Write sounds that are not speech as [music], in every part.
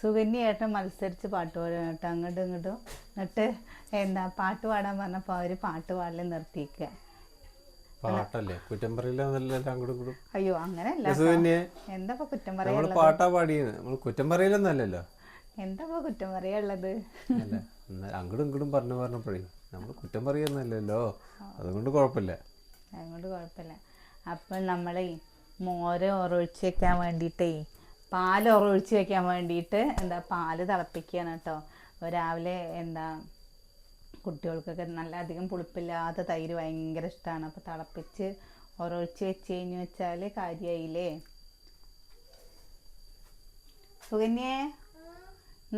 സുകന്യായിട്ട് മത്സരിച്ച് പാട്ട് പാടുക കേട്ടോ. അങ്ങോട്ടും ഇങ്ങോട്ടും എന്നിട്ട് എന്താ പാട്ട് പാടാൻ പറഞ്ഞപ്പോൾ അവർ പാട്ട് പാടൽ നിർത്തിയിക്കുക പാട്ടല്ലേ? കുറ്റം ഇങ്ങോട്ടും അയ്യോ അങ്ങനെയല്ല എന്താ കുറ്റം പറയാനുള്ളത്? പാട്ടാ പാടിയത്. നമ്മൾ കുറ്റം പറയില്ലെന്നല്ലല്ലോ എന്താ കുറ്റം പറയാനുള്ളത്? അങ്ങോട്ടും ഇങ്ങോട്ടും പറഞ്ഞു പറഞ്ഞപ്പോഴേ നമ്മൾ കുറ്റം പറയുന്നല്ലോ അതുകൊണ്ട് കുഴപ്പമില്ല. അതുകൊണ്ട് കുഴപ്പമില്ല. അപ്പം നമ്മളെ മോരെ ഉറൊഴിച്ച് വെക്കാൻ വേണ്ടിയിട്ടേ പാൽ ഉറൊഴിച്ച് വെക്കാൻ വേണ്ടിയിട്ട് എന്താ പാൽ തിളപ്പിക്കുകയാണ് കേട്ടോ. രാവിലെ എന്താ കുട്ടികൾക്കൊക്കെ നല്ല അധികം പുളിപ്പില്ലാത്ത തൈര് ഭയങ്കര ഇഷ്ടമാണ് അപ്പോൾ തിളപ്പിച്ച് ഒറൊഴിച്ച് വെച്ച് കഴിഞ്ഞ് വെച്ചാൽ കാര്യമായില്ലേ സുകന്യേ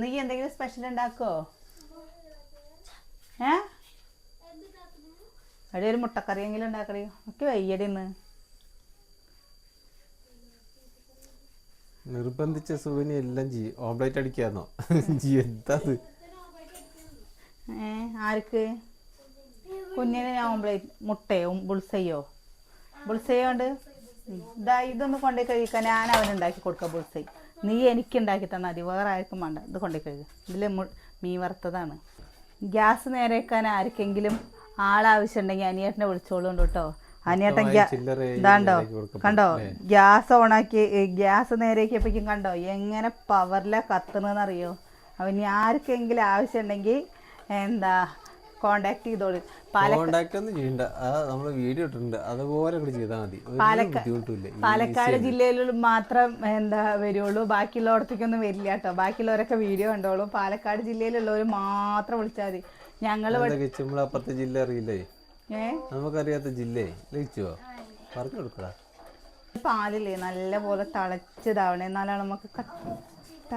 ഈ എന്തെങ്കിലും സ്പെഷ്യൽ ഉണ്ടാക്കോ ഏ? അവിടെ ഒരു മുട്ടക്കറിയെങ്കിലും ഉണ്ടാക്കണേ ഒക്കെ വയ്യടി ഇന്ന്. നിർബന്ധിച്ച സുവിനി എല്ലാം ചെയ്യും ഓംലേറ്റ് അടിക്കാന്നോ? ജി എന്താ ഏ ആർക്ക്? കുഞ്ഞിന് ഓംലേറ്റ് മുട്ടയോ ബുൾസയോ? ബുൾസയോ ഉണ്ട്. ഇതാ ഇതൊന്ന് കൊണ്ടേ കഴിക്കാൻ ഞാൻ അവനുണ്ടാക്കി കൊടുക്കാം ബുൾസൈ. നീ എനിക്ക് ഉണ്ടാക്കി തന്നാൽ മതി. വേറെ ആർക്കും വേണ്ട. ഇത് കൊണ്ടേ കഴുകുക ഇതിൽ മീൻ വറുത്തതാണ്. ഗ്യാസ് നേരെക്കാൻ ആർക്കെങ്കിലും ആളാവശ്യമുണ്ടെങ്കിൽ അനിയേട്ടനെ വിളിച്ചോളൂ കേട്ടോ. അനിയേട്ടൻ ഇതാണ്ടോ? കണ്ടോ? ഗ്യാസ് ഓണാക്കി ഗ്യാസ് നേരെയൊക്കെ കണ്ടോ? എങ്ങനെ പവറിലാ കത്തണെന്ന് അറിയോ അവൻ ഇനി ആർക്കെങ്കിലും ആവശ്യമുണ്ടെങ്കിൽ എന്താ കോണ്ടാക്ട് ചെയ്തോളൂ. പാലക്കാട് ജില്ലയിൽ മാത്രം എന്താ വരുള്ളൂ. ബാക്കിയുള്ളവർക്കൊന്നും വരില്ല കേട്ടോ. ബാക്കിയുള്ളവരൊക്കെ വീഡിയോ കണ്ടോളൂ. പാലക്കാട് ജില്ലയിലുള്ളവർ മാത്രം വിളിച്ചാൽ മതി. ഞങ്ങൾ അപ്പുറത്തെ ജില്ല അറിയില്ലേ? നമുക്കറിയാത്ത ജില്ലേ. ലയിച്ചോ? പറഞ്ഞു കൊടുക്കടാ. പാലില്ലേ നല്ല പോലെ തിളച്ചതാവണേ. എന്നാലാണ് നമുക്ക് കട്ട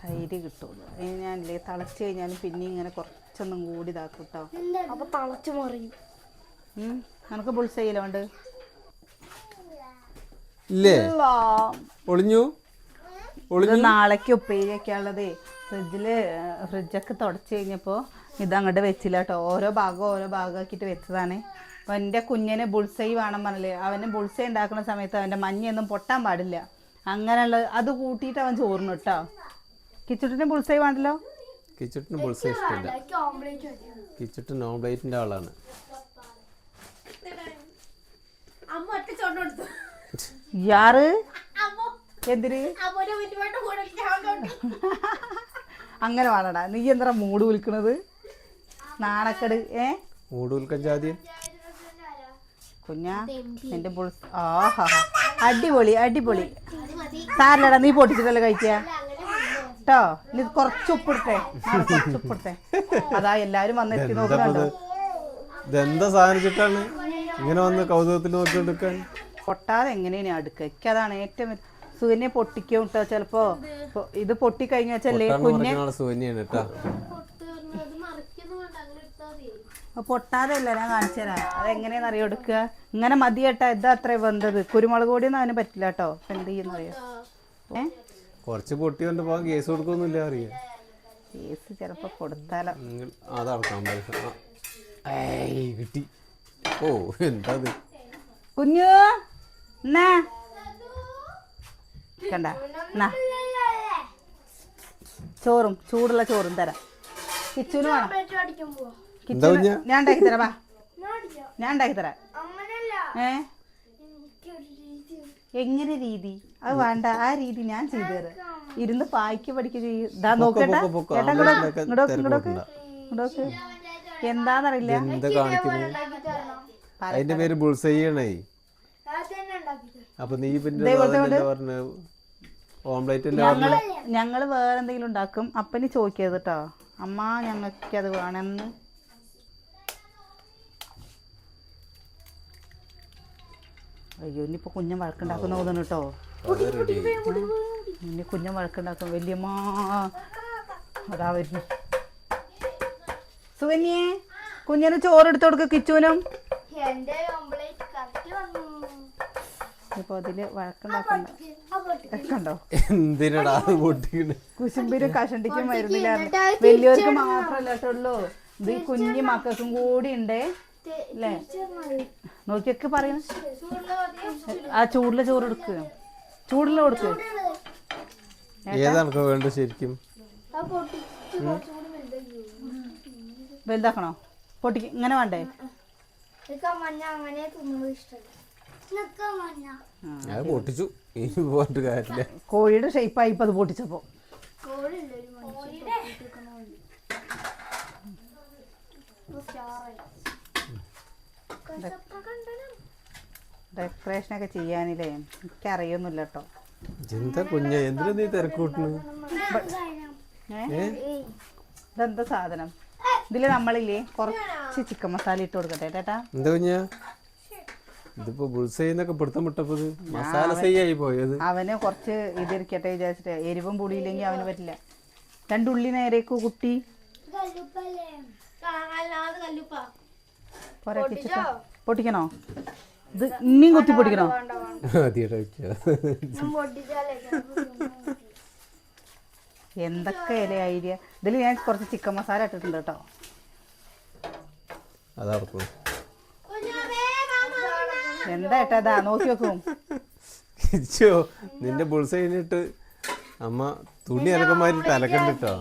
തൈര് കിട്ടുള്ളൂ. അതിന് ഞാനില്ലേ തിളച്ച് കഴിഞ്ഞാലും പിന്നെ ഇങ്ങനെ കുറച്ചൊന്നും കൂടി ഇതാക്കും കേട്ടോ അപ്പൊ തളച്ചു മറിയും. നമുക്ക് ഇല്ലേ? ഒളിഞ്ഞു? ഇത് നാളേക്ക് ഉപ്പേരിയൊക്കെ ഉള്ളത്. ഫ്രിഡ്ജിൽ ഫ്രിഡ്ജൊക്കെ തുടച്ചു കഴിഞ്ഞപ്പോൾ ഇതങ്ങോട്ട് വെച്ചില്ല കേട്ടോ ഓരോ ഭാഗം ഓരോ ഭാഗമാക്കിയിട്ട് വെച്ചതാണ്. അപ്പോൾ എന്റെ കുഞ്ഞിന് ബുൾസൈ വേണം പറഞ്ഞില്ലേ. അവന് ബുൾസൈ ഉണ്ടാക്കുന്ന സമയത്ത് അവന്റെ മഞ്ഞയൊന്നും പൊട്ടാൻ പാടില്ല. അങ്ങനെയുള്ള അത് കൂട്ടിയിട്ട് അവൻ ചോറിന് കേട്ടോ കിച്ചുട്ടിന് ബുൾസൈ വേണ്ടല്ലോ? കിച്ചുട്ടിന് ബുൾസൈ ഇഷ്ടമില്ല. ഓംലേറ്റ് ഓംപ്ലേറ്റിന്റെ കിച്ചട്ടിന് ആളാണ്. യാറ് എന്തിന്? [laughs] അങ്ങനെ വേണടാ. നീ എന്താ മൂട് വിൽക്കണത് നാണക്കെട് ഏ? കുഞ്ഞാ നിന്റെ ബുൾസ് ആഹാ. അടിപൊളി അടിപൊളി. സാരില്ലടാ നീ പൊട്ടിച്ചിട്ടല്ലേ കഴിക്കുക? കേട്ടോ നീ കുറച്ച് ഉപ്പിടട്ടെ ആ, കുറച്ച് ഉപ്പിടട്ടെ അതാ എല്ലാരും വന്നെത്തി നോക്കുന്നുണ്ടോ ഇതെന്താ സാധനിച്ചിട്ടാണ് ഇങ്ങനെ വന്ന് കൗതുകത്തിൽ നോക്കി എടുക്കാൻ പൊട്ടാതെ എങ്ങനെയാണ് അടുക്കുക എനിക്ക് അതാണ് ഏറ്റവും. സുകന്യെ പൊട്ടിക്കും കേട്ടോ ചിലപ്പോ. ഇത് പൊട്ടിക്കഴിഞ്ഞാൽ കുഞ്ഞെ വെച്ചല്ലേ കേട്ടോ പൊട്ടാതെ അല്ല ഞാൻ കാണിച്ചു തരാം. അതെങ്ങനെയാണെന്ന് അറിയാം എടുക്കുക? ഇങ്ങനെ മതി കേട്ടോ ഇത് അത്ര വെന്തത്. കുരുമുളക് പൊടിയൊന്നും അതിന് പറ്റില്ല കേട്ടോ. എന്ത് ചെയ്യുന്ന അറിയോ? ഏ? കുറച്ച് പൊട്ടി കൊണ്ട് പോകാൻ കേസ് കൊടുക്കൊന്നുമില്ല അറിയാം? കേസ് ചിലപ്പോ കൊടുത്താലോ? അതടക്കാൻ കിട്ടി. ഓ എന്താ കുഞ്ഞു എന്നാ? കണ്ട? എന്നാ? ചോറും ചൂടുള്ള ചോറും തരാം. കിച്ചുന് വേണം. ഞാൻ ഉണ്ടാക്കി തരാം വാ. ഞാൻ ഉണ്ടാക്കി തരാം. അങ്ങനല്ല ഏ. എങ്ങനെ രീതി? അത് വേണ്ട ആ രീതി ഞാൻ ചെയ്തു തരാം. ഇരുന്ന് പായ്ക്ക് നോക്കട്ടെ. ചേട്ടാ ഇങ്ങോട്ട് ഇങ്ങോട്ട് ഇങ്ങോട്ട് എന്താന്നറിയില്ല. എന്താ അതിന്റെ പേര് ബുൾസയ്യണേ അപ്പൊ നീ പിന്നെ പറഞ്ഞ? ഞങ്ങൾ ഞങ്ങൾ വേറെ എന്തെങ്കിലും ഉണ്ടാക്കും. അപ്പന് ചോദിക്കരുത് കേട്ടോ അമ്മ ഞങ്ങൾക്ക് അത് വേണമെന്ന്. അയ്യോ ഇനിയിപ്പോ കുഞ്ഞൻ വഴക്കുണ്ടാക്കുന്ന തോന്നുന്നു കേട്ടോ. ഇനി കുഞ്ഞൻ വഴക്കുണ്ടാക്കും. വല്യമ്മ. അതാ വരുന്നു. സുകന്യേ കുഞ്ഞിന് ചോറ് എടുത്തു കൊടുക്ക കിച്ചുവിനും. ഇപ്പൊ അതിൽ വഴക്കുണ്ടാക്കണ്ട. കുശുമ്പിനും കഷണ്ടിക്കും വരുന്നില്ല വലിയവർക്ക് മാത്രല്ലോ കേട്ടുള്ളൂ ഇത് ഈ കുഞ്ഞു മക്കൾക്കും കൂടി ഉണ്ടേ. അല്ലേ നോക്കിയൊക്കെ പറയുന്നു ആ ചൂടിലെ ചോറ് എടുക്കുക ചൂടിലെ കൊടുക്ക്. ഏതാണ് വേണ്ടത് ശരിക്കും? വലുതാക്കണോ? പൊട്ടിക്ക് ഇങ്ങനെ വേണ്ടേ? പൊട്ടിച്ചു. കോഴിയുടെ ഷേപ്പായി ഇപ്പം അത് പൊട്ടിച്ചപ്പോ. കോഴില്ല ഒരു മനുഷ്യൻ പൊട്ടിക്കണ പോലെ. ഇപ്പൊ സ്റ്റാറായി. കസപ്പ കണ്ടനം. ഡെക്കറേഷനൊക്കെ ചെയ്യാനില്ലേ? എനിക്ക് അറിയൊന്നുമില്ല കേട്ടോ എന്താ കുഞ്ഞ? എന്തിനാ നീ ഏ? ഇതെന്താ സാധനം? ഇതിൽ നമ്മളില്ലേ കുറച്ച് ചിക്കൻ മസാല ഇട്ട് കൊടുക്കട്ടെ ചേട്ടാ. എന്താ കുഞ്ഞ? ഇതിപ്പോ ബുൾസൈന്നൊക്കെ പിടുത്തം വിട്ടപ്പോ ഇത് മസാല സൈ ആയി പോയത്. അവന് കുറച്ച് ഇതിരിക്കട്ടെ വിചാരിച്ചിട്ട്. എരിവും പുളിയില്ലെങ്കിൽ അവന് പറ്റില്ല. രണ്ടുള്ളി നേരേക്കു കുട്ടി. കല്ലുപ്പല്ലേ? കല്ലുപ്പ. പോരെ കിച്ചിട്ട് പൊട്ടിക്കണോ? ഇത് ഇനിയും കുത്തി പൊട്ടിക്കണോ. എന്തൊക്കെ ഇല ഐഡിയ. ഇതിൽ ഞാൻ കുറച്ച് ചിക്കൻ മസാല ഇട്ടിട്ടുണ്ട് കേട്ടോ. എന്താ ഏട്ടാ ഇതാ? നോക്കി വെക്കും നിന്റെ ബുൾസൈനിട്ട് അമ്മ തുണി അലക്കന്മാരിട്ട് അലക്കണ്ടിട്ടോ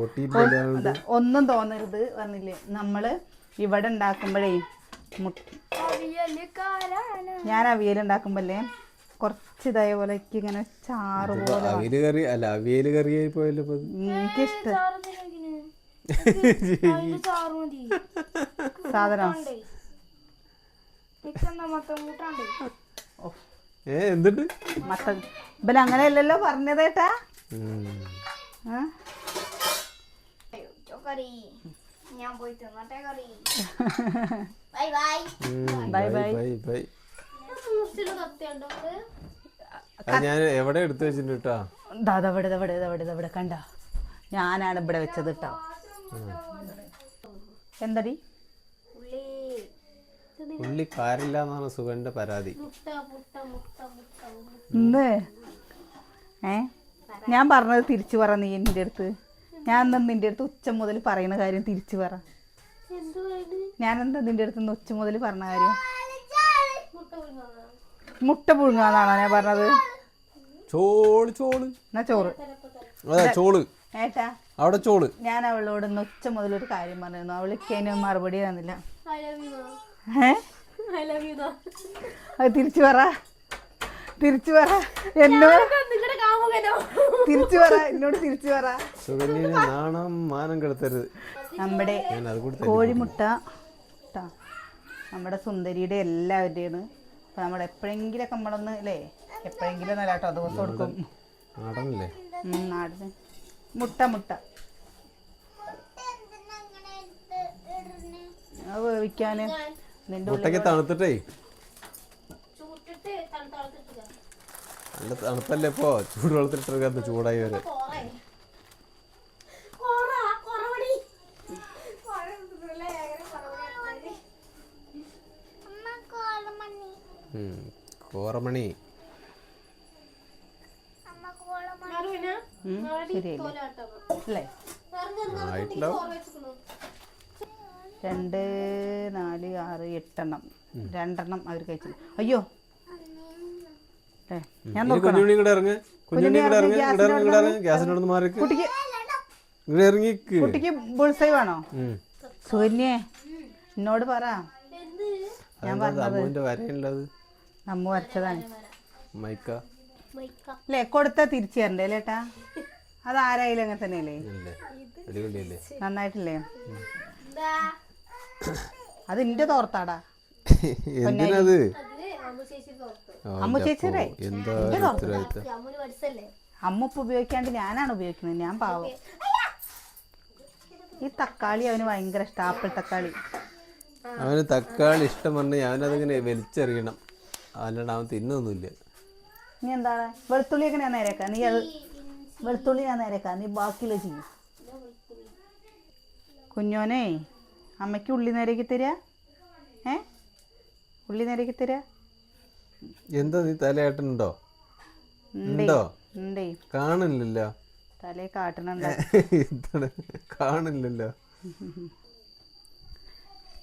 പൊട്ടിയിട്ടില്ല ഒന്നും തോന്നരുത് പറഞ്ഞില്ലേ നമ്മൾ ഇവിടെ ഉണ്ടാക്കുമ്പോഴേ. ഞാൻ അവിയൽ ഉണ്ടാക്കുമ്പോഴേ കുറച്ച് ഇതേപോലെ ഇങ്ങനെ ചാറ് പോലെ അവിയൽ കറി അല്ല അവിയൽ കറി ആയി പോയല്ലോ. എനിക്കിഷ്ടം. സാധനം? ഏ എന്തുണ്ട്? മത്തൻ. ഇവൻ അങ്ങനെയല്ലല്ലോ പറഞ്ഞതേട്ടാ. ഞാൻ പോയി തിന്നട്ടെ കറി ബൈ ബൈ ഉം, bye, bye. Bye. Bye bye അത് ഞാൻ എവിടെ എടുത്തു വെച്ചിട്ടുണ്ട് കേട്ടോ? ദാ ദാ ഇവിടെ ദാ ഇവിടെ ദാ ഇവിടെ ദാ ഇവിടെ കണ്ട? ഞാനാണ് ഇവിടെ വെച്ചത് കേട്ടോ. എന്തടി? ഉള്ളി കാരില്ല എന്നാണ് സുഖന്റെ പരാതി. ഇന്ന് ഏ? ഞാൻ പറഞ്ഞത് തിരിച്ചു പറ നീ എന്റെ അടുത്ത്. ഞാൻ എന്താ നിന്റെ അടുത്ത് ഉച്ച മുതൽ പറയുന്ന കാര്യം തിരിച്ചു പറ. ഞാൻ എന്താ നിന്റെ അടുത്ത് നിന്ന് ഉച്ച മുതൽ പറഞ്ഞ കാര്യം. മുട്ട പുഴുങ്ങാനാ? പുഴുങ്ങാന്നാണോ ഞാൻ പറഞ്ഞത്? ചോൾ ചോൾ. എന്നാ ചോറ്. അതാ ചോൾ. ഏട്ടാ. അവിടെ ചോൾ. ഞാൻ അവളോട് ഇന്ന് ഉച്ച മുതൽ ഒരു കാര്യം പറഞ്ഞിരുന്നു. അവൾക്ക് അതിന് മറുപടി തന്നില്ല. ഏ. അത് തിരിച്ചു പറ. തിരിച്ചു പറ. എന്നോട് തിരിച്ചു പറ എന്നോട് തിരിച്ചു പറ. സുഗന്യനെ നാണം മാനം കെടുത്തരുത്. നമ്മുടെ കോഴിമുട്ട ട്ടാ. നമ്മുടെ സുന്ദരിയുടെ എല്ലാവരുടെയാണ്. അപ്പം നമ്മൾ എപ്പോഴെങ്കിലൊക്കെ നമ്മളൊന്ന് അല്ലേ എപ്പോഴെങ്കിലും നല്ല കേട്ടോ ദിവസം കൊടുക്കും. നാടനല്ലേ? നാടിന്. മുട്ട മുട്ട. അത് വേവിക്കാൻ നിന്റെ മുട്ടയ്ക്ക് തണുത്തിട്ടേ. നല്ല തണുപ്പല്ലേ ഇപ്പോ? ചൂടുവെള്ളത്തിലിട്ടിരിക്കുന്ന ചൂടായി വരെ ഉം. കോറമണി. രണ്ട് നാല് ആറ് എട്ടെണ്ണം. രണ്ടെണ്ണം അവർ കഴിച്ചു അയ്യോ ഞാൻ ഇറങ്ങ്. ഇറങ്ങ് ഇറങ്ങ്. ഇറങ്ങ് കുട്ടിക്ക് കുട്ടിക്ക് ബുൾസൈ വേണോ. സുകന്യേ എന്നോട് പറ. അമ്മുവിന്റെ വരയുള്ളത്? നമ്മ വരച്ചതാണ്. അല്ലേ കൊടുത്താ തിരിച്ചു തരണ്ടേ അല്ലേട്ടാ അത് ആരായാലും അങ്ങനെ തന്നെയല്ലേ? നന്നായിട്ടില്ലേ? അത് എന്റെ തോർത്താടാ. [laughs] എന്തിനത്? അമ്മു ചേച്ചിയുടെ? അമ്മ ഇപ്പൊ ഉപയോഗിക്കാണ്ട് ഞാനാണ് ഉപയോഗിക്കുന്നത്. ഞാൻ പാവം. ഈ തക്കാളി അവന് ഭയങ്കര ഇഷ്ടം ആപ്പിൾ തക്കാളി. അവന് തക്കാളി ഇഷ്ടം പറഞ്ഞ അവനതിങ്ങനെ വലിച്ചെറിയണം. അല്ലാണ്ട് അവൻ തിന്നൊന്നുമില്ല. നീ എന്താണ് വെളുത്തുള്ളിയൊക്കെ ഞാൻ നേരേക്കാം. നീ അത് വെളുത്തുള്ളി ഞാൻ നേരേക്കാം. നീ ബാക്കിയുള്ള ചെയ്യും. കുഞ്ഞോനെ അമ്മയ്ക്ക് ഉള്ളി നേരേക്ക് തരിക ഏ? ഉള്ളി നേരേക്ക് തരിക എന്താ നീ തലയാട്ടുണ്ടോ ഉണ്ടേ കാണില്ലല്ലോ തലേ കാട്ടണുണ്ട്. കാണില്ലല്ലോ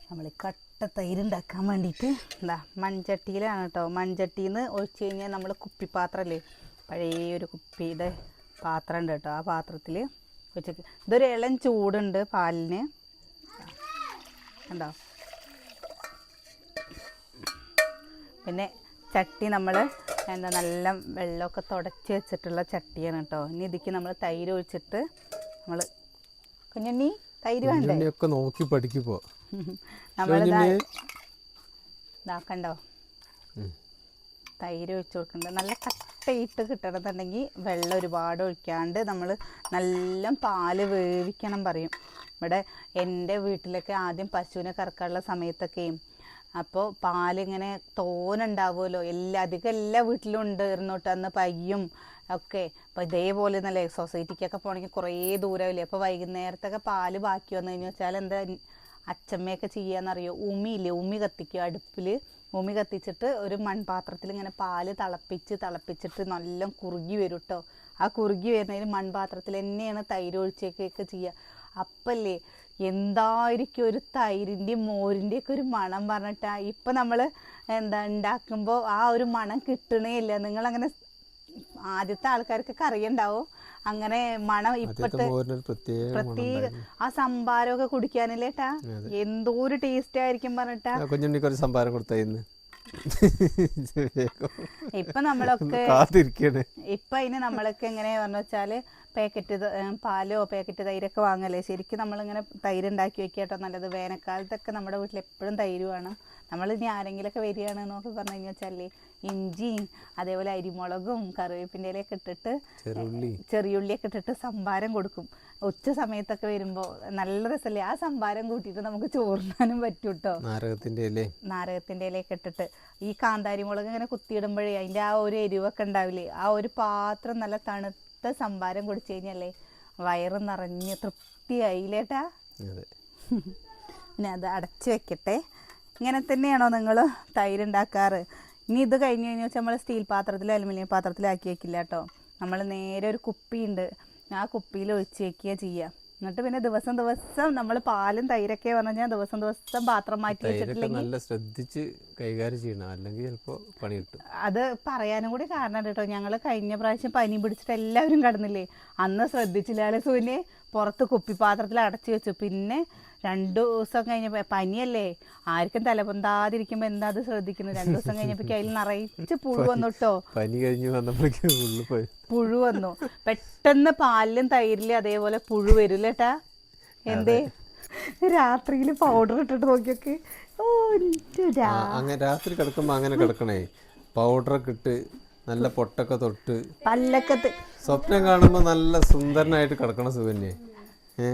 നമ്മൾ കട്ട തൈരുണ്ടാക്കാൻ വേണ്ടിട്ട് വേണ്ടിയിട്ട് എന്താ മൺചട്ടിയിലാണ് കേട്ടോ മൺചട്ടിന്ന് നിന്ന് ഒഴിച്ച് കഴിഞ്ഞാൽ നമ്മൾ കുപ്പിപ്പാത്രമല്ലേ പഴയ ഒരു കുപ്പിയുടെ പാത്രം ഉണ്ട് കേട്ടോ ആ പാത്രത്തിൽ വെച്ചിട്ട് ഇതൊരു ഇളം ചൂടുണ്ട് പാലിന്. കണ്ടോ? പിന്നെ ചട്ടി നമ്മൾ എന്താ നല്ല വെള്ളമൊക്കെ തുടച്ച് വെച്ചിട്ടുള്ള ചട്ടിയാണ് കേട്ടോ. ഇനി ഇതിക്ക് നമ്മൾ തൈര് ഒഴിച്ചിട്ട് നമ്മൾ കുഞ്ഞണ്ണി തൈര് വേണ്ടേ? കുഞ്ഞുണ്ണിയൊക്കെ നോക്കി പഠിക്കുമ്പോ [laughs] ഇതാക്കണ്ടോ തൈര് ഒഴിച്ചു കൊടുക്കുന്നുണ്ട്. നല്ല കട്ടയിട്ട് കിട്ടണമെന്നുണ്ടെങ്കിൽ വെള്ളം ഒരുപാട് ഒഴിക്കാണ്ട് നമ്മൾ നല്ല പാൽ വേവിക്കണം പറയും. ഇവിടെ എന്റെ വീട്ടിലൊക്കെ ആദ്യം പശുവിനെ കറക്കാനുള്ള സമയത്തൊക്കെയും അപ്പോൾ പാലിങ്ങനെ തോനുണ്ടാവുമല്ലോ. എല്ലാ അധികം എല്ലാ വീട്ടിലും ഉണ്ട് ഇരുന്നോട്ട് അന്ന് പയ്യും ഒക്കെ. അപ്പോൾ ഇതേപോലെ നല്ല സൊസൈറ്റിക്കൊക്കെ പോകണമെങ്കിൽ കുറേ ദൂരമില്ലേ? അപ്പോൾ വൈകുന്നേരത്തൊക്കെ പാൽ ബാക്കി വന്നു കഴിഞ്ഞു വെച്ചാൽ എന്താ അച്ചമ്മയൊക്കെ ചെയ്യാന്നറിയോ? ഉമിയില്ലേ? ഉമി കത്തിക്കുക അടുപ്പിൽ ഉമി കത്തിച്ചിട്ട് ഒരു മൺപാത്രത്തിൽ ഇങ്ങനെ പാൽ തിളപ്പിച്ച് തിളപ്പിച്ചിട്ട് നല്ല കുറുകി വരും കേട്ടോ ആ കുറുകി വരുന്നതിന് മൺപാത്രത്തിൽ തന്നെയാണ് തൈര് ഒഴിച്ചേക്കൊക്കെ ചെയ്യുക. അപ്പല്ലേ എന്തായിരിക്കും ഒരു തൈരിന്റെയും മോരിന്റെ ഒക്കെ ഒരു മണം പറഞ്ഞിട്ടാ ഇപ്പം നമ്മൾ എന്താ ഉണ്ടാക്കുമ്പോൾ ആ ഒരു മണം കിട്ടണേ ഇല്ല. നിങ്ങളങ്ങനെ ആദ്യത്തെ ആൾക്കാർക്കൊക്കെ അറിയണ്ടാവും. അങ്ങനെ മണം ഇപ്പോഴത്തെ പ്രത്യേക. ആ സംഭാരമൊക്കെ കുടിക്കാനില്ലേട്ടാ? എന്തോ ഒരു ടേസ്റ്റ് ആയിരിക്കും പറഞ്ഞിട്ടാ? കുഞ്ഞുണ്ണിക്ക് ഒരു സംഭാരം കൊടുത്തായിരുന്നു [laughs] ഇപ്പൊ നമ്മളൊക്കെ ഇപ്പൊ അതിന് നമ്മളൊക്കെ എങ്ങനെ പറഞ്ഞു വെച്ചാൽ പാക്കറ്റ് പാലോ പാക്കറ്റ് തൈരൊക്കെ വാങ്ങല്ലേ? ശരിക്കും നമ്മളിങ്ങനെ തൈര് ഉണ്ടാക്കി വെക്കാട്ടോ നല്ലത്. വേനൽക്കാലത്തൊക്കെ നമ്മുടെ വീട്ടിൽ എപ്പോഴും തൈര് വേണം. നമ്മൾ ഇനി ആരെങ്കിലുമൊക്കെ വരികയാണ് എന്നൊക്കെ പറഞ്ഞു കഴിഞ്ഞാൽ വെച്ചാൽ ഇഞ്ചിയും അതേപോലെ അരിമുളകും കറിവേപ്പിന്റെ ഇലയൊക്കെ ഇട്ടിട്ട് ചെറിയുള്ളിയൊക്കെ ഇട്ടിട്ട് സംഭാരം കൊടുക്കും. ഉച്ച സമയത്തൊക്കെ വരുമ്പോൾ നല്ല രസമല്ലേ ആ സംഭാരം കൂട്ടിയിട്ട് നമുക്ക് ചോറിനാനും പറ്റും കേട്ടോ നാരകത്തിന്റെ ഇല. നാരകത്തിന്റെ ഇലയൊക്കെ ഇട്ടിട്ട് ഈ കാന്താരി മുളക് ഇങ്ങനെ കുത്തിയിടുമ്പോഴേ അതിന്റെ ആ ഒരു എരിവൊക്കെ ഉണ്ടാവില്ലേ? ആ ഒരു പാത്രം നല്ല തണുത്ത സംഭാരം കുടിച്ചു കഴിഞ്ഞല്ലേ വയറ് നിറഞ്ഞ് തൃപ്തിയായില്ലേട്ടാ [laughs] പിന്നെ അത് അടച്ചു വെക്കട്ടെ. ഇങ്ങനെ തന്നെയാണോ നിങ്ങൾ തൈര് ഉണ്ടാക്കാറ് ഇനി ഇത് കഴിഞ്ഞ് കഴിഞ്ഞാൽ വെച്ചാൽ നമ്മൾ സ്റ്റീൽ പാത്രത്തിലോ അലുമിനിയം പാത്രത്തിലോ ആക്കി വെക്കില്ല കേട്ടോ നമ്മൾ നേരെ ഒരു കുപ്പിയുണ്ട്. ആ കുപ്പിയിൽ ഒഴിച്ച് വെക്കുക ചെയ്യുക എന്നിട്ട് പിന്നെ ദിവസം ദിവസം നമ്മൾ പാലും തൈരൊക്കെ പറഞ്ഞു കഴിഞ്ഞാൽ ദിവസം ദിവസം പാത്രം മാറ്റി വെച്ചിട്ടില്ലെങ്കിൽ നല്ല ശ്രദ്ധിച്ച് കൈകാര്യം ചെയ്യണം. അല്ലെങ്കിൽ പണി കിട്ടും. അത് പറയാനും കൂടി കാരണം കേട്ടോ ഞങ്ങൾ കഴിഞ്ഞ പ്രാവശ്യം പനി പിടിച്ചിട്ട് എല്ലാവരും കടന്നില്ലേ? അന്ന് ശ്രദ്ധിച്ചില്ലാലും സൂര്യനെ പുറത്ത് കുപ്പിപ്പാത്രത്തിൽ അടച്ചു വെച്ചു. പിന്നെ രണ്ടു ദിവസം കഴിഞ്ഞപ്പോൾ പനിയല്ലേ? ആർക്കും തലപൊന്താതിരിക്കുമ്പോൾ എന്താ അത് ശ്രദ്ധിക്കുന്നത്? രണ്ടു ദിവസം കഴിഞ്ഞപ്പോൾ അതിൽ നിറയിച്ച് പുഴു വന്നു കേട്ടോ പനി കഴിഞ്ഞു വന്നപ്പോഴേക്കും പുഴു വന്നു. പെട്ടെന്ന് പാലിലും തൈരിലും അതേപോലെ പുഴു വരൂലേട്ടാ. എന്തേ? രാത്രിയിൽ പൗഡർ ഇട്ടിട്ട് നോക്കിയൊക്കെ. അങ്ങനെ രാത്രി കിടക്കുമ്പോ അങ്ങനെ കിടക്കണേ. പൗഡറൊക്കെ ഇട്ട് നല്ല പൊട്ടൊക്കെ തൊട്ട് പല്ലക്കത്ത് സ്വപ്നം കാണുമ്പോ നല്ല സുന്ദരനായിട്ട് കിടക്കണ സുകന്യെ ഏ?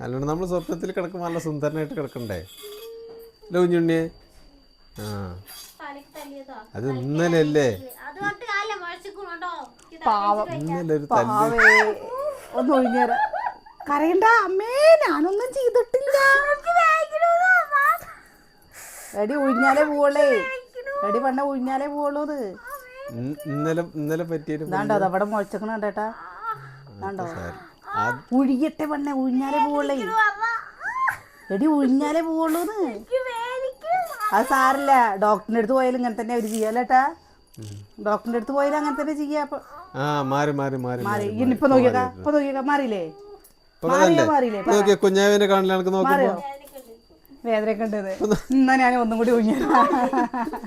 അല്ലാണ്ട് നമ്മൾ സ്വപ്നത്തിൽ കിടക്കുമ്പോൾ നല്ല സുന്ദരനായിട്ട് കിടക്കണ്ടേ? ലൂഞ്ഞുണ്ണിയെ ആ. അത് ഇന്നലെ അല്ലേ പാവം. ഇന്നലെ ഒരു തല്ല്. പാവേ. ഒന്ന് ഒഴിഞ്ഞേര കരയണ്ട അമ്മേ ഞാനൊന്നും ചെയ്തിട്ടില്ല. എടി ഒഴിഞ്ഞാലേ പോവുള്ളേ. എടി പണ്ട ഒഴിഞ്ഞാലേ പോവുള്ളൂ ഇത്. ഇന്നലെ ഇന്നലെ പറ്റിയൊരു ഇതാണ്ടോ അത് അവിടെ മുഴച്ചക്കണ കണ്ടേട്ടാ. ആ ഒഴിയട്ടെ പെണ്ണെ ഒഴിഞ്ഞാലേ പോവുള്ളേ. എടി ഒഴിഞ്ഞാലേ പോവുള്ളൂന്ന്. അത് സാറില്ല ഡോക്ടറിന്റെ അടുത്ത് പോയാലും ഇങ്ങനെ തന്നെ അവർ ചെയ്യാലേട്ടാ ഡോക്ടറിന്റെ അടുത്ത് പോയാലും അങ്ങനെ തന്നെ ചെയ്യാ. അപ്പൊ ആ മാറി മാറി മാറി മാറി. മാറി ഇനിയിപ്പൊ നോക്കിയേക്കാ ഇപ്പൊ നോക്കിയേക്കാ മാറിയില്ലേ? നോക്കിയേ കുഞ്ഞാവിനെ കാണില്ല എനിക്ക് നോക്കുമ്പോ വേദനയൊക്കെ ഉണ്ടത് എന്നാ ഞാൻ ഒന്നും കൂടി ഒഴിഞ്ഞു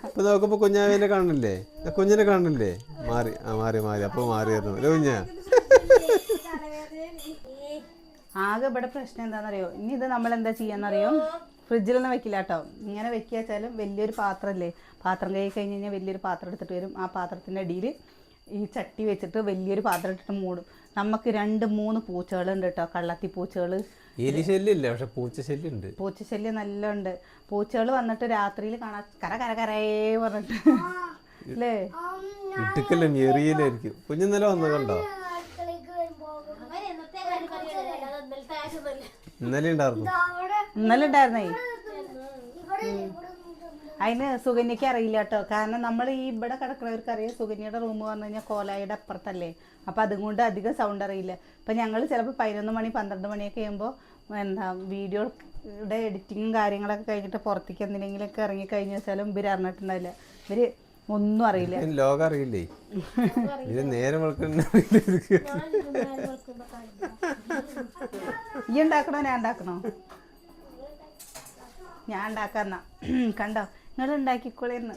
ഇപ്പൊ നോക്കുമ്പോ കുഞ്ഞാവിനെ കാണില്ലേ കുഞ്ഞിനെ കാണില്ലേ മാറി ആ മാറി മാറി. അപ്പൊ മാറിയായിരുന്നു. കുഞ്ഞാ? ആകെ ഇവിടെ പ്രശ്നം എന്താണെന്നറിയോ? ഇനി ഇത് നമ്മൾ എന്താ ചെയ്യാന്നറിയോ? ഫ്രിഡ്ജിലൊന്നും വെക്കില്ല കേട്ടോ. ഇങ്ങനെ വെക്കിയാച്ചാലും വലിയൊരു പാത്രമല്ലേ പാത്രം കഴുകി കഴിഞ്ഞ് കഴിഞ്ഞാൽ വലിയൊരു പാത്രം എടുത്തിട്ട് വരും. ആ പാത്രത്തിന്റെ അടിയിൽ ഈ ചട്ടി വെച്ചിട്ട് വലിയൊരു പാത്രം ഇട്ടിട്ട് മൂടും. നമുക്ക് രണ്ട് മൂന്ന് പൂച്ചകളുണ്ട് കേട്ടോ. കള്ളത്തി പൂച്ചകൾ എലി ശല്യം ഇല്ല പക്ഷെ പൂച്ച ഉണ്ട് പൂച്ചശല്യം നല്ല ഉണ്ട് പൂച്ചകൾ വന്നിട്ട് രാത്രിയിൽ കാണാ കര കര കരയേ പറഞ്ഞിട്ട്. അല്ലേ ഇടുക്കല്ല ഞെറിയലായിരിക്കും കുഞ്ഞിന്നലെ വന്നത് കണ്ടോ അങ്ങനെ എന്നത്തെ കാര്യം പറയുകയല്ല അത് ഇന്നലത്തെ ആഴ്ചയൊന്നുമല്ല ഇന്നലെ ഉണ്ടായിരുന്നു. ഇന്നലെ ഉണ്ടായിരുന്നേ? അതിന് സുകന്യക്ക് അറിയില്ല കേട്ടോ. കാരണം നമ്മൾ ഈ ഇവിടെ കിടക്കുന്നവർക്ക് അറിയാം സുകന്യയുടെ റൂം വന്നു കഴിഞ്ഞാൽ കോലായുടെ അപ്പുറത്തല്ലേ. അപ്പം അതുകൊണ്ട് അധികം സൗണ്ട് അറിയില്ല. അപ്പം ഞങ്ങൾ ചിലപ്പോൾ പതിനൊന്ന് മണി പന്ത്രണ്ട് മണിയൊക്കെ ചെയ്യുമ്പോൾ എന്താ വീഡിയോയുടെ എഡിറ്റിങ്ങും കാര്യങ്ങളൊക്കെ കഴിഞ്ഞിട്ട് പുറത്തേക്ക് എന്തിനെങ്കിലുമൊക്കെ ഇറങ്ങി കഴിഞ്ഞ വെച്ചാലും ഇവർ അറിഞ്ഞിട്ടുണ്ടാവില്ല. ഇവർ ഒന്നും അറിയില്ല. ലോകം അറിയില്ലേ? നേരെ ഈ ഉണ്ടാക്കണോ ഞാൻ ഉണ്ടാക്കണോ? ഞാൻ ഉണ്ടാക്കാന്ന. കണ്ടോ? നിങ്ങൾ ഉണ്ടാക്കിക്കോളേന്ന്.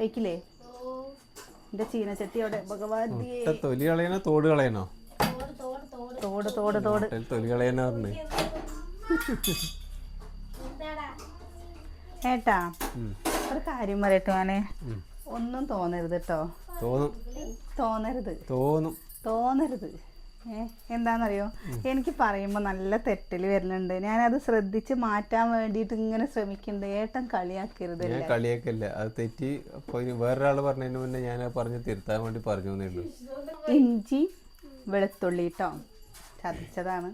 വയ്ക്കില്ലേ എന്റെ ചീനച്ചട്ടി അവിടെ തൊലി കളയണോ തോട് കളയണോ? തോട് തോട് തോട്. തൊലി കളയണോ ഏട്ടാ. ഒരു കാര്യം പറയട്ടോ ഞാനേ ഒന്നും തോന്നരുത് കേട്ടോ തോന്നും. തോന്നരുത്. തോന്നും. തോന്നരുത്. എന്താണെന്നറിയോ എനിക്ക് പറയുമ്പോൾ നല്ല തെറ്റൽ വരുന്നുണ്ട്. ഞാനത് ശ്രദ്ധിച്ച് മാറ്റാൻ വേണ്ടിയിട്ട് ഇങ്ങനെ ശ്രമിക്കുന്നുണ്ട് ഏട്ടൻ കളിയാക്കരുത് ഞാൻ കളിയാക്കല്ല. അത് തെറ്റി. വേറൊരാൾ വേറൊരാൾ പറഞ്ഞതിന് മുന്നേ ഞാൻ പറഞ്ഞ് തിരുത്താൻ വേണ്ടി പറഞ്ഞു ഇഞ്ചി വെളുത്തുള്ളി കേട്ടോ ചതച്ചതാണ്.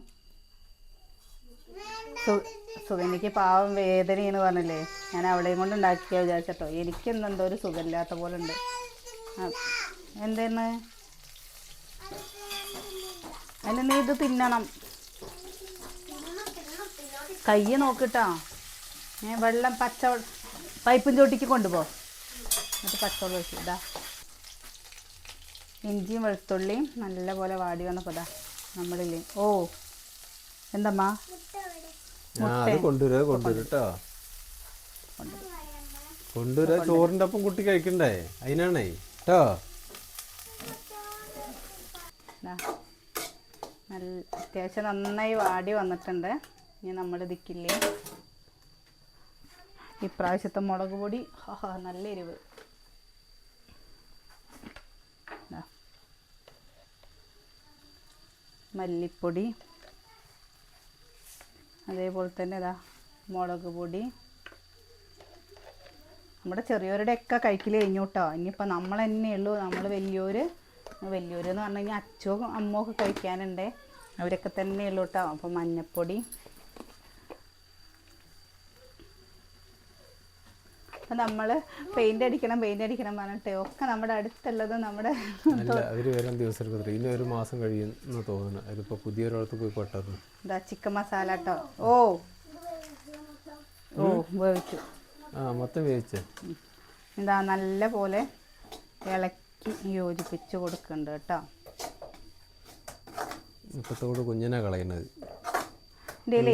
സുഗന്ധിക്ക് പാവം വേദനയെന്ന് പറഞ്ഞില്ലേ? ഞാൻ അവളെയും കൊണ്ട് ഉണ്ടാക്കിയ വിചാരിച്ചട്ടോ. എനിക്ക് എന്തോ ഒരു സുഖമില്ലാത്ത പോലെ ഉണ്ട്. എന്തേന്ന്? അതിന് നീ ഇത് തിന്നണം. കൈ നോക്കിട്ടോ. ഞാൻ വെള്ളം പച്ച പൈപ്പും ചോട്ടിക്ക് കൊണ്ടുപോ. എന്നിട്ട് പച്ചവെള്ളം ഒഴിച്ചു ഇതാ ഇഞ്ചിയും വെളുത്തുള്ളിയും നല്ലപോലെ വാടി വന്നപ്പോൾ ഇതാ നമ്മളില്ലേ. ഓ എന്തമ്മാ? കൊണ്ടുവരാ ചോറിന്റെ ഒപ്പം കുട്ടി കഴിക്കണ്ടേ? അതിനാണേ. കേട്ടോ. നല്ല അത്യാവശ്യം നന്നായി വാടി വന്നിട്ടുണ്ട്. ഇനി നമ്മൾ ഇതിക്കില്ലേ ഇപ്രാവശ്യത്തെ മുളക് പൊടി നല്ല എരിവ്. മല്ലിപ്പൊടി അതേപോലെ തന്നെ ഇതാ മുളക് പൊടി. നമ്മുടെ ചെറിയവരുടെയൊക്കെ കഴിക്കൽ കഴിഞ്ഞു കേട്ടോ ഇനിയിപ്പോൾ നമ്മൾ തന്നെയുള്ളൂ നമ്മൾ വലിയവര് വലിയവര് എന്ന് പറഞ്ഞു കഴിഞ്ഞാൽ അച്ഛോ അമ്മോ ഒക്കെ കഴിക്കാനുണ്ട്. അവരൊക്കെ തന്നെ ഉള്ളൂ കേട്ടോ അപ്പോൾ മഞ്ഞപ്പൊടി. അപ്പം നമ്മൾ പെയിന്റ് അടിക്കണം പെയിന്റ് അടിക്കണം പറഞ്ഞിട്ട് ഒക്കെ നമ്മുടെ അടുത്തുള്ളത് നമ്മുടെ അവർ വരാൻ ദിവസം എടുക്കത്തില്ല ഇനി ഒരു മാസം കഴിയുന്ന തോന്നുന്നു. അതിപ്പോൾ പുതിയൊരിടത്ത് പോയി പെട്ടത്. ഇതാ ചിക്കൻ മസാല കേട്ടോ ഓ. ഓ വേവിച്ചു. ആ മൊത്തം വേവിച്ച? ഇതാ നല്ല പോലെ ഇളക്കി യോജിപ്പിച്ച് കൊടുക്കുന്നുണ്ട് കേട്ടോ. ഇപ്പത്തോട് കുഞ്ഞിനെ കളയുന്നത് ഇതിൽ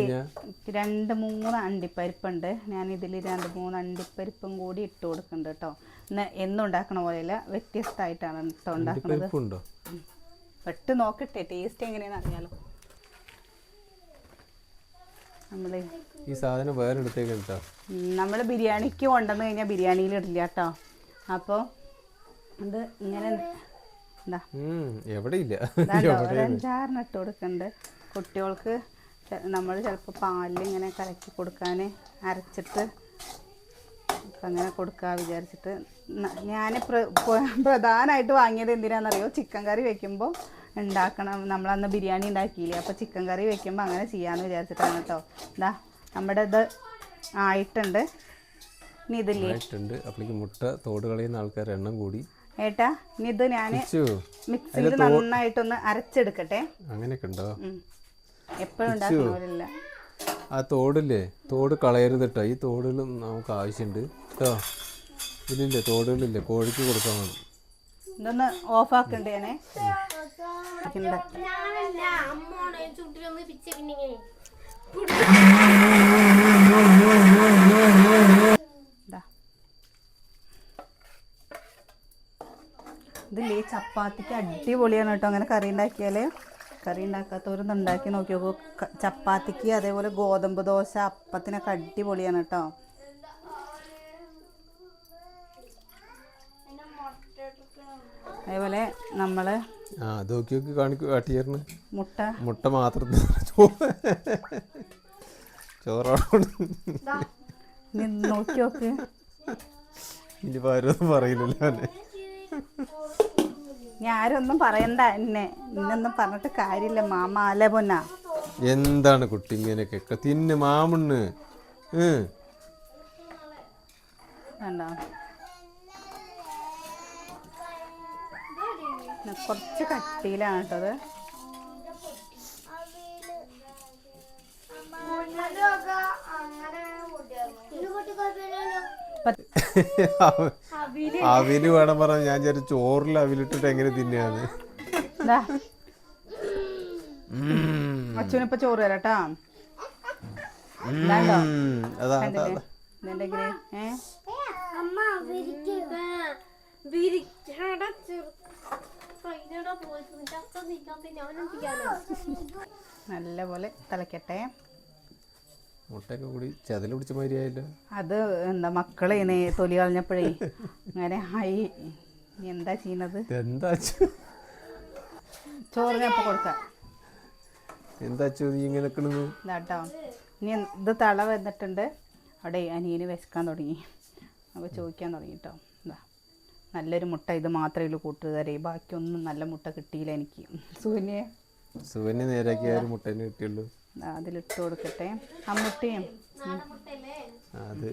രണ്ട് മൂന്ന് അണ്ടിപ്പരിപ്പുണ്ട്. ഞാൻ ഇതിൽ രണ്ട് മൂന്ന് അണ്ടിപ്പരിപ്പും കൂടി ഇട്ട് കൊടുക്കുന്നുണ്ട് കേട്ടോ. ഇന്ന് എന്നും ഉണ്ടാക്കണ പോലെയല്ല വ്യത്യസ്തമായിട്ടാണ് കേട്ടോ ഉണ്ടാക്കുന്നത് പെട്ട് നോക്കട്ടെ ടേസ്റ്റ് എങ്ങനെയാണെന്ന് അറിയാലോ നമ്മൾ ഈ സാധനം വേറെ എടുത്തേക്ക് നമ്മൾ ബിരിയാണിക്ക് കൊണ്ടുവന്ന് കഴിഞ്ഞാൽ ബിരിയാണിയിൽ ഇടില്ല കേട്ടോ അപ്പോൾ ഇത് ഇങ്ങനെ എന്താ എവിടെയില്ല. ഇട്ട് കൊടുക്കുന്നുണ്ട് കുട്ടികൾക്ക് നമ്മൾ ചിലപ്പോൾ പാലിൽ ഇങ്ങനെ കലക്കി കൊടുക്കാൻ അരച്ചിട്ട് അങ്ങനെ കൊടുക്കുക വിചാരിച്ചിട്ട് ഞാൻ പ്രധാനമായിട്ട് വാങ്ങിയത് എന്തിനാണെന്നറിയോ ചിക്കൻ കറി വെക്കുമ്പോൾ ഉണ്ടാക്കണം നമ്മളന്ന് ബിരിയാണി ഉണ്ടാക്കിയില്ലേ അപ്പോൾ ചിക്കൻ കറി വെക്കുമ്പോൾ അങ്ങനെ ചെയ്യാമെന്ന് വിചാരിച്ചിട്ടാണ് കേട്ടോ എന്താ നമ്മുടെ ഇത് ആയിട്ടുണ്ട്. ഇനി ഇതില്ലേ മുട്ട തോട് കളയുന്ന ആൾക്കാർ എണ്ണം കൂടി ഏട്ടാ ഇനി ഇത് ഞാൻ മിക്സിയിൽ നന്നായിട്ടൊന്ന് അരച്ചെടുക്കട്ടെ. അങ്ങനെയൊക്കെ ഉണ്ടോ എപ്പോഴും ഉണ്ടാക്കുന്ന ആ തോടില്ലേ? തോട് കളയരുത് കേട്ടോ ഈ തോടിലും നമുക്ക് ആവശ്യമുണ്ട് കേട്ടോ ഇതിലില്ലേ? തോടുകളില്ലേ കോഴിക്ക് കൊടുക്കാൻ വേണം ഇതൊന്ന് ഞാനേ? ചുട്ടിലൊന്ന് പിച്ച പിന്നെ ഇങ്ങനെ ദാ. ഇതില്ലേ ചപ്പാത്തിക്ക് അടിപൊളിയാണ് കേട്ടോ. അങ്ങനെ കറി ഉണ്ടാക്കിയാൽ കറി ഉണ്ടാക്കാത്തവരൊന്ന് ഉണ്ടാക്കി നോക്കി നോക്കൂ ക- ചപ്പാത്തിക്ക് അതേപോലെ ഗോതമ്പ് ദോശ അപ്പത്തിനൊക്കെ അടിപൊളിയാണ് കേട്ടോ. അതേപോലെ നമ്മൾ മുട്ട. മുട്ട മാത്രം നോക്കി നോക്ക്. ഇനി പറയില്ലല്ലോ ഞാരൊന്നും പറയണ്ട എന്നെ. ഇന്നൊന്നും പറഞ്ഞിട്ട് കാര്യമില്ല മാമ പൊന്ന? എന്താണ് കുട്ടി ഇങ്ങനെയൊക്കെ തിന്ന് മാമുണ്ണ് കണ്ടോ കുറച്ച് കട്ടിയിലാണ് കേട്ടത് [laughs] അവിൽ വേണം പറഞ്ഞ ഞാൻ വിചാരിച്ചു ചോറിൽ അവിലിട്ടിട്ട് എങ്ങനെ തിന്നെയാണ് അച്ഛനിപ്പോ ചോറ് തരാട്ടാ. അതാ നല്ല പോലെ തിളക്കട്ടെ മുട്ടയൊക്കെ കൂടി ചതൽ പിടിച്ച മാതിരിയായല്ലോ. അത് എന്താ മക്കളെ തൊലി കളഞ്ഞപ്പോഴേ അങ്ങനെ ആയി ഇനി എന്താ ചെയ്യുന്നത് എന്താ ചോറിനപ്പം കൊടുക്കാം. എന്താ നീ ഇങ്ങനെ ഇതാട്ടോ ഇനി ഇത് തള വന്നിട്ടുണ്ട്. അവിടെ അനിയന് വിശക്കാൻ തുടങ്ങി. അപ്പോൾ ചോദിക്കാൻ തുടങ്ങി കേട്ടോ ഇതാ നല്ലൊരു മുട്ട ഇത് മാത്രമേ ഉള്ളൂ കൂട്ടുകാരെ. ബാക്കിയൊന്നും നല്ല മുട്ട കിട്ടിയില്ല എനിക്ക്. സൂന്യെ സുവന്യ നേരാക്കിയ ഒരു മുട്ടേനെ കിട്ടിയുള്ളൂ. അതിലിട്ട് കൊടുക്കട്ടെ. അമ്മുട്ടിയും അത്.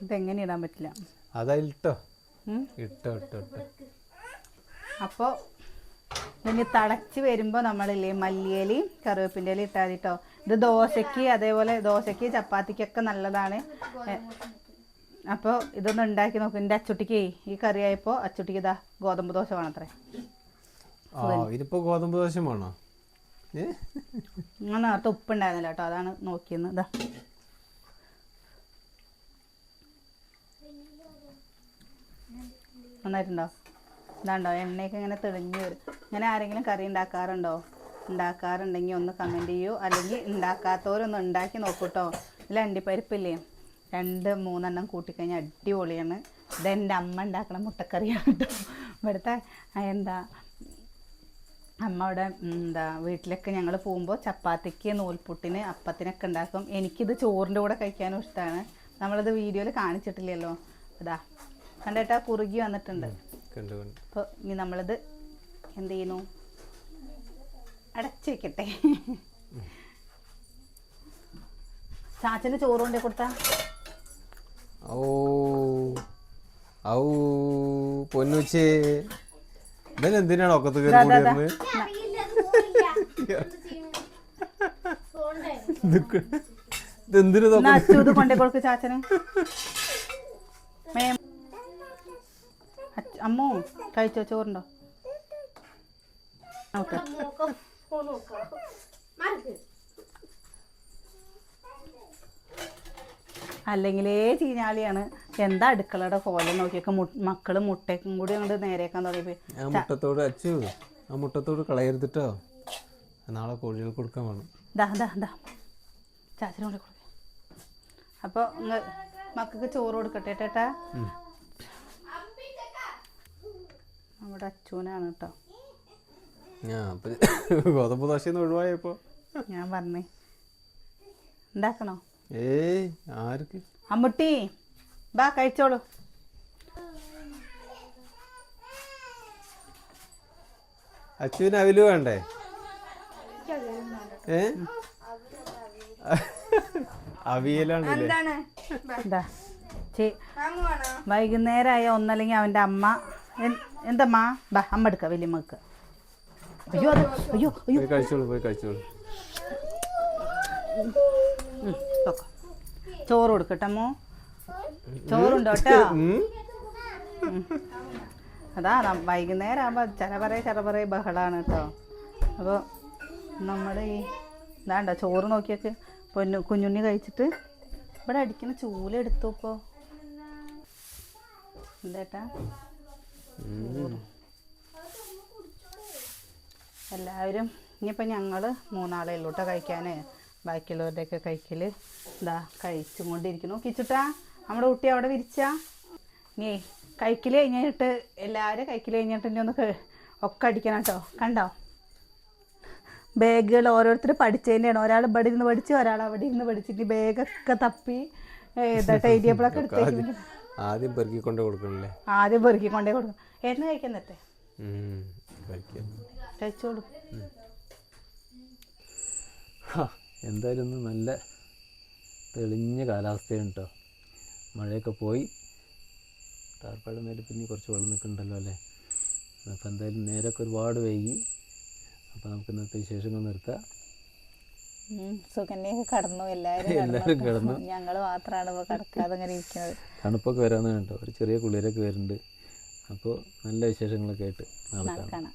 ഇതെങ്ങനെ ഇടാൻ പറ്റില്ല? അപ്പോ ഉം. ഇട്ടോ ഇട്ടോ ഇട്ടോ. അപ്പോൾ ഇനി തടച്ച് വരുമ്പോൾ നമ്മളില്ലേ മല്ലിയലി കറിവേപ്പിന്റെ ഇല ഇട്ടാൽ കേട്ടോ ഇത് ദോശയ്ക്ക് അതേപോലെ ദോശയ്ക്ക് ചപ്പാത്തിക്കൊക്കെ നല്ലതാണ്. അപ്പോൾ ഇതൊന്ന് ഉണ്ടാക്കി നോക്കും. എന്റെ അച്ചുട്ടിക്ക് ഈ കറി ആയപ്പോൾ അച്ചുട്ടിക്ക് ഇതാ ഗോതമ്പ് ദോശ വേണത്രേ. ഇതിപ്പോ ഗോതമ്പ് ദോശ വേണോ? ഞാൻ നേരത്തെ ഉപ്പുണ്ടായിരുന്നില്ല കേട്ടോ. അതാണ് നോക്കിയെന്ന് ഇതാ. നന്നായിട്ടുണ്ടോ? ഇതാണ്ടോ എണ്ണയൊക്കെ ഇങ്ങനെ തെളിഞ്ഞു വരും. ഇങ്ങനെ ആരെങ്കിലും കറി ഉണ്ടാക്കാറുണ്ടോ? ഉണ്ടാക്കാറുണ്ടെങ്കിൽ ഒന്ന് കമന്റ് ചെയ്യൂ. അല്ലെങ്കിൽ ഉണ്ടാക്കാത്തവരൊന്ന് ഉണ്ടാക്കി നോക്കൂട്ടോ ഇതിൽ അണ്ടിപ്പരിപ്പില്ലേ? രണ്ട് മൂന്നെണ്ണം കൂട്ടിക്കഴിഞ്ഞാൽ അടിപൊളിയാണ്. ഇതെന്റെ അമ്മ ഉണ്ടാക്കണ മുട്ടക്കറിയാണ് കേട്ടോ ഇവിടുത്തെ എന്താ അമ്മ അവിടെ എന്താ വീട്ടിലൊക്കെ ഞങ്ങൾ പോകുമ്പോൾ ചപ്പാത്തിക്ക് നൂൽപുട്ടിന് അപ്പത്തിനൊക്കെ ഉണ്ടാക്കും. എനിക്കിത് ചോറിന്റെ കൂടെ കഴിക്കാനും ഇഷ്ടമാണ് നമ്മളത് വീഡിയോയിൽ കാണിച്ചിട്ടില്ലല്ലോ. അതാ. കണ്ടേട്ടാ കുറുകി വന്നിട്ടുണ്ട്. അപ്പോൾ ഇനി നമ്മളിത് എന്ത് ചെയ്യുന്നു? അടച്ചു വെക്കട്ടെ. ചാച്ചന് ചോറ് കൊണ്ടേ കൊടുത്ത? ഓ ഔ പൊന്നുച്ചേ. ഒക്കത്ത് കയറി ഇതെന്തിനു കൊണ്ടേ കൊടുക്ക് ചാച്ചന് [laughs] മേം അച്ഛ- അമ്മോ കഴിച്ചോ? ചോറുണ്ടോ? ഓക്കെ. അല്ലെങ്കിലേ ചീഞ്ഞാളിയാണ്. എന്താ അടുക്കളയുടെ കോലം നോക്കിയൊക്കെ മക്കൾ മുട്ടയ്ക്കും കൂടി അങ്ങോട്ട് നേരെയാക്കാൻ തുടങ്ങി മുട്ടത്തോട് അച്ചു. ആ മുട്ടത്തോട് കളയരുതിട്ടോ. നാളെ കോഴികൾ കൊടുക്കാൻ വേണം. ദാ ദാ ദാ. ചാച്ചനും കൂടെ കൊടുക്ക അപ്പോൾ മക്കൾക്ക് ചോറ് കൊടുക്കട്ടെ ചേട്ടാ നമ്മുടെ അച്ഛനാണ് കേട്ടോ ഞാൻ [laughs] ഗോതമ്പ് ദോശന്ന് ഒഴിവായപ്പോ. ഞാൻ പറഞ്ഞേ. ഉണ്ടാക്കണോ? ഏയ് ആർക്ക്? അമ്മുട്ടി ബാ കഴിച്ചോളൂ. അച്ഛന് അവിൽ വേണ്ടേ? ഏ? അവിയലാണ് [laughs] വൈകുന്നേരമായ ഒന്നല്ലെങ്കിൽ അവന്റെ അമ്മ എന്തമ്മ? ബാ അമ്മ എടുക്ക വലിയമ്മക്ക് അയ്യോ അത് അയ്യോ അയ്യോ. കഴിച്ചോളൂ പോയി കഴിച്ചോളൂ. ചോറ് കൊടുക്കട്ടമ്മോ ചോറുണ്ടോ കേട്ടോ? അതാ വൈകുന്നേരം ആകുമ്പോൾ ചിലപറേ ചിലപറേ ബഹളാണ് കേട്ടോ. അപ്പോൾ നമ്മൾ ഈ ഇതാണ്ടോ ചോറ് നോക്കിയൊക്കെ പൊന്നു കുഞ്ഞുണ്ണി കഴിച്ചിട്ട് ഇവിടെ അടിക്കുന്ന ചൂല എടുത്തു ഇപ്പോൾ എന്തേട്ടാ. എല്ലാവരും ഇനിയിപ്പോൾ ഞങ്ങൾ മൂന്നാളേ ഉള്ളൂ കേട്ടോ കഴിക്കാൻ ബാക്കിയുള്ളവരുടെയൊക്കെ കഴിക്കൽ ഇതാ കഴിച്ചും കൊണ്ടിരിക്കുന്നു കിച്ചുട്ടാ നമ്മുടെ കുട്ടി അവിടെ വിരിച്ചാ? നീ കഴിക്കൽ കഴിഞ്ഞിട്ട് എല്ലാവരും കഴിക്കൽ കഴിഞ്ഞിട്ട് ഇനി ഒന്ന് ഒക്കെ അടിക്കണം കേട്ടോ കണ്ടോ? ബാഗുകൾ ഓരോരുത്തർ പഠിച്ചതിന്റെയാണ് ഒരാൾ ഇവിടെ ഇരുന്ന് പഠിച്ച് ഒരാൾ അവിടെ ഇരുന്ന് പഠിച്ചിട്ട് ബാഗൊക്കെ തപ്പി ഏതാ ടേബിളൊക്കെ എടുത്തേക്ക്. [laughs] ആദ്യം പെറുക്കിക്കൊണ്ടേ പെറുക്കി കൊണ്ട് കൊടുക്കണല്ലേ ആദ്യം പെറുക്കി കൊണ്ടേ എന്ന് കഴിക്കുന്നത്തെ കഴിച്ചോളൂ. എന്തായാലും ഒന്ന് നല്ല തെളിഞ്ഞ കാലാവസ്ഥയാണ് കേട്ടോ മഴയൊക്കെ പോയി. ടാർപ്പാട് മേലെ പിന്നെ കുറച്ച് വെള്ളം നിൽക്കുന്നുണ്ടല്ലോ അല്ലേ? അപ്പോൾ എന്തായാലും നേരൊക്കെ ഒരുപാട് വൈകി. അപ്പോൾ നമുക്ക് ഇന്നത്തെ വിശേഷങ്ങൾ നിർത്താം. കടന്നു എല്ലാവരും [laughs] എല്ലാവരും കിടന്നു. ഞങ്ങൾ മാത്രമാണ് ഇപ്പോൾ കിടക്കാതെ ഇങ്ങനെ ഇരിക്കുന്നത്. തണുപ്പൊക്കെ വരാന്ന് കേട്ടോ ഒരു ചെറിയ കുളിരൊക്കെ വരുന്നുണ്ട്. അപ്പോൾ നല്ല വിശേഷങ്ങളൊക്കെ ആയിട്ട് നാളെ കാണാം. കാണാം.